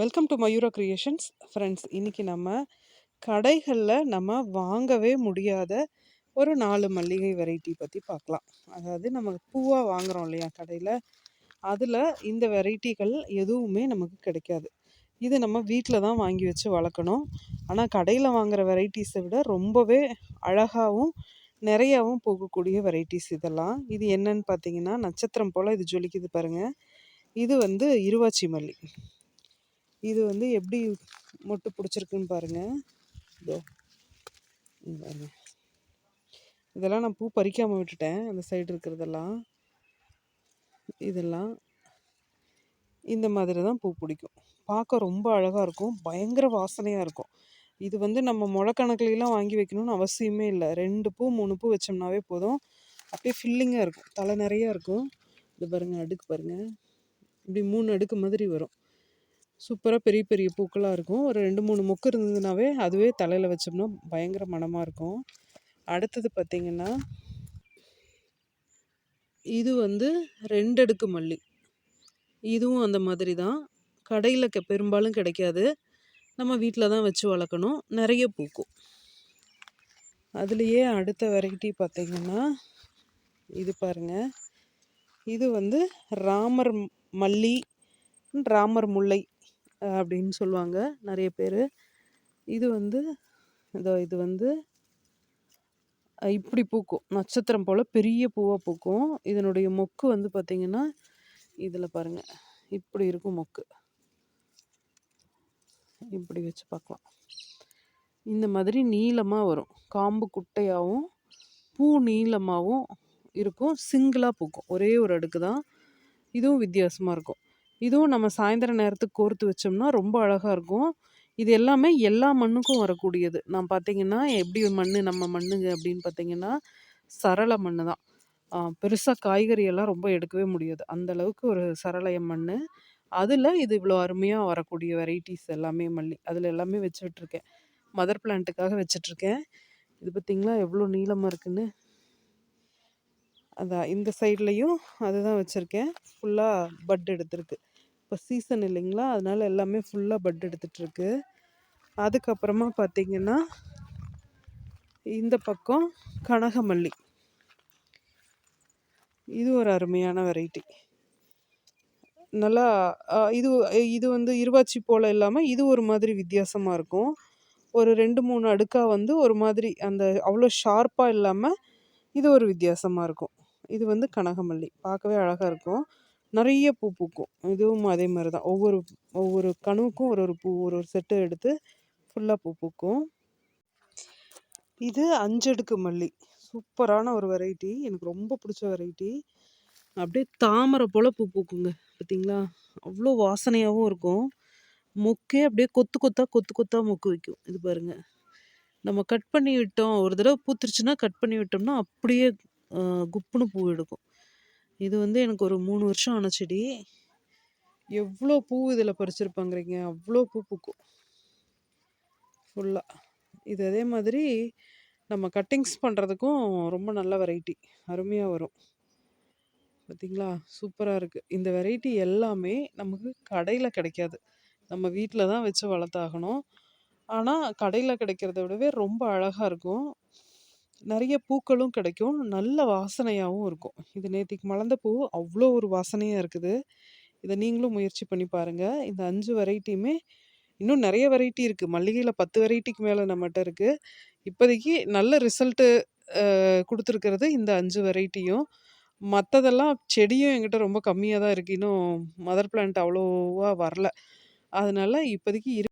Welcome to Mayura creations friends இன்றைக்கி நம்ம கடைகளில் நம்ம வாங்கவே முடியாத ஒரு நாலு மல்லிகை வெரைட்டி பற்றி பார்க்கலாம். அதாவது நம்ம பூவாக வாங்குகிறோம் இல்லையா கடையில்? அதில் இந்த வெரைட்டிகள் எதுவுமே நமக்கு கிடைக்காது. இது நம்ம வீட்டில் தான் வாங்கி வச்சு வளர்க்கணும். ஆனால் கடையில் வாங்குகிற வெரைட்டிஸை விட ரொம்பவே அழகாகவும் நிறையாவும் போகக்கூடிய வெரைட்டிஸ் இதெல்லாம். இது என்னன்னு பார்த்தீங்கன்னா நட்சத்திரம் போல் இது ஜொலிக்குது பாருங்கள் இது வந்து இருவாச்சி மல்லி. இது வந்து எப்படி மொட்டு பிடிச்சிருக்குன்னு பாருங்கள் இதோ பாருங்க. இதெல்லாம் நான் பூ பறிக்காமல் விட்டுட்டேன். அந்த சைடு இருக்கிறதெல்லாம் இதெல்லாம் இந்த மாதிரி தான் பூ பிடிக்கும். பார்க்க ரொம்ப அழகாக இருக்கும். பயங்கர வாசனையாக இருக்கும். இது வந்து நம்ம முளக்கணக்கிலாம் வாங்கி வைக்கணும்னு அவசியமே இல்லை. ரெண்டு பூ மூணு பூ வச்சோம்னாவே போதும். அப்படியே ஃபில்லிங்காக இருக்கும். தலை நிறையா இருக்கும். இது பாருங்கள் அடுக்கு பாருங்கள் இப்படி மூணு அடுக்கு மாதிரி வரும். சூப்பராக பெரிய பெரிய பூக்களாக இருக்கும். ஒரு ரெண்டு மூணு மொக்கு இருந்ததுனாவே அதுவே தலையில் வச்சோம்னா பயங்கர மனமாக இருக்கும். அடுத்தது பார்த்திங்கன்னா இது வந்து ரெண்டடுக்கு மல்லி. இதுவும் அந்த மாதிரி தான். கடையில் கெ பெரும்பாலும் கிடைக்காது. நம்ம வீட்டில் தான் வச்சு வளர்க்கணும். நிறைய பூக்கும். அதுலேயே அடுத்த வெரைட்டி பார்த்திங்கன்னா இது பாருங்கள் இது வந்து ராமர் மல்லி ராமர் முல்லை. அப்படின்னு சொல்லுவாங்க நிறைய பேர். இது வந்து இதோ இது வந்து இப்படி பூக்கும். நட்சத்திரம் போல் பெரிய பூவாக பூக்கும். இதனுடைய மொக்கு வந்து பார்த்திங்கன்னா இதில் பாருங்கள் இப்படி இருக்கும் மொக்கு. இப்படி வச்சு பார்க்கலாம் இந்த மாதிரி நீளமாக வரும். காம்பு குட்டையாகவும் பூ நீளமாகவும் இருக்கும். சிங்கிளாக பூக்கும். ஒரே ஒரு அடுக்கு தான் இதுவும் வித்தியாசமாக இருக்கும். இதுவும் நம்ம சாயந்தர நேரத்துக்கு கோர்த்து வச்சோம்னா ரொம்ப அழகாக இருக்கும். இது எல்லாமே எல்லா மண்ணுக்கும் வரக்கூடியது. நான் பார்த்தீங்கன்னா எப்படி மண் நம்ம மண்ணுங்க அப்படின்னு பார்த்தீங்கன்னா சரள மண் தான். பெருசாக காய்கறியெல்லாம் ரொம்ப எடுக்கவே முடியாது. அந்த அளவுக்கு ஒரு சரளைய மண் அதில் இது இவ்வளோ அருமையாக வரக்கூடிய வெரைட்டிஸ் எல்லாமே மல்லி. அதில் எல்லாமே வச்சுட்ருக்கேன் மதர் பிளான்ட்டுக்காக வச்சிட்ருக்கேன் இது பார்த்திங்களா எவ்வளோ நீளமாக இருக்குன்னு? அதான் இந்த சைட்லேயும் அதுதான் வச்சுருக்கேன். ஃபுல்லாக பட் எடுத்திருக்கு. இப்போ சீசன் இல்லைங்களா? அதனால் எல்லாமே ஃபுல்லாக பட் எடுத்துகிட்ருக்கு அதுக்கப்புறமா பார்த்திங்கன்னா இந்த பக்கம் கனகமல்லி. இது ஒரு அருமையான வெரைட்டி. நல்லா இது இது வந்து இருவாச்சி போல் இல்லாமல் இது ஒரு மாதிரி வித்தியாசமாக இருக்கும். ஒரு ரெண்டு மூணு அடுக்காக வந்து ஒரு மாதிரி அந்த அவ்வளோ ஷார்ப்பாக இல்லாமல் இது ஒரு வித்தியாசமாக இருக்கும். இது வந்து கனகமல்லி. பார்க்கவே அழகாக இருக்கும். நிறைய பூ பூக்கும். இதுவும் அதே மாதிரி தான். ஒவ்வொரு ஒவ்வொரு கணுவுக்கும் ஒரு ஒரு பூ ஒரு ஒரு செட்டு எடுத்து ஃபுல்லாக பூ பூக்கும். இது அஞ்சடுக்கு மல்லி. சூப்பரான ஒரு வெரைட்டி எனக்கு ரொம்ப பிடிச்ச வெரைட்டி அப்படியே தாமரை போல் பூ பூக்குங்க. பார்த்தீங்களா? அவ்வளோ வாசனையாகவும் இருக்கும். மொக்கே அப்படியே கொத்து கொத்தாக கொத்து கொத்தாக மொக்கு வைக்கும். இது பாருங்கள் நம்ம கட் பண்ணி விட்டோம். ஒரு தடவை பூத்துருச்சுன்னா கட் பண்ணி விட்டோம்னா அப்படியே குப்புன்னு பூ எடுக்கும். இது வந்து எனக்கு ஒரு மூணு வருஷம் ஆன செடி எவ்வளோ பூ இதில் பறிச்சிருப்பாங்கிறீங்க? அவ்வளோ பூ பூக்கும். ஃபுல்லாக இது அதே மாதிரி நம்ம கட்டிங்ஸ் பண்ணுறதுக்கும் ரொம்ப நல்ல வெரைட்டி. அருமையாக வரும். பார்த்திங்களா சூப்பராக இருக்குது இந்த வெரைட்டி எல்லாமே நமக்கு கடையில் கிடைக்காது. நம்ம வீட்டில் தான் வச்சு வளர்த்தாகணும். ஆனால் கடையில் கிடைக்கிறத விடவே ரொம்ப அழகாக இருக்கும். நிறைய பூக்களும் கிடைக்கும். நல்ல வாசனையாகவும் இருக்கும். இது நேற்றுக்கு மலர்ந்த பூ. அவ்வளோ ஒரு வாசனையாக இருக்குது. இதை நீங்களும் முயற்சி பண்ணி பாருங்கள் இந்த அஞ்சு வெரைட்டியுமே இன்னும் நிறைய வெரைட்டி இருக்குது மல்லிகையில் பத்து வெரைட்டிக்கு மேலே நம்மகிட்ட இருக்குது இப்போதைக்கு நல்ல ரிசல்ட்டு கொடுத்துருக்கிறது இந்த அஞ்சு வெரைட்டியும். மற்றதெல்லாம் செடியும் எங்கிட்ட ரொம்ப கம்மியாக தான் இருக்குது இன்னும் மதர் பிளான்ட் அவ்வளோவா வரல. அதனால இப்போதைக்கு இரு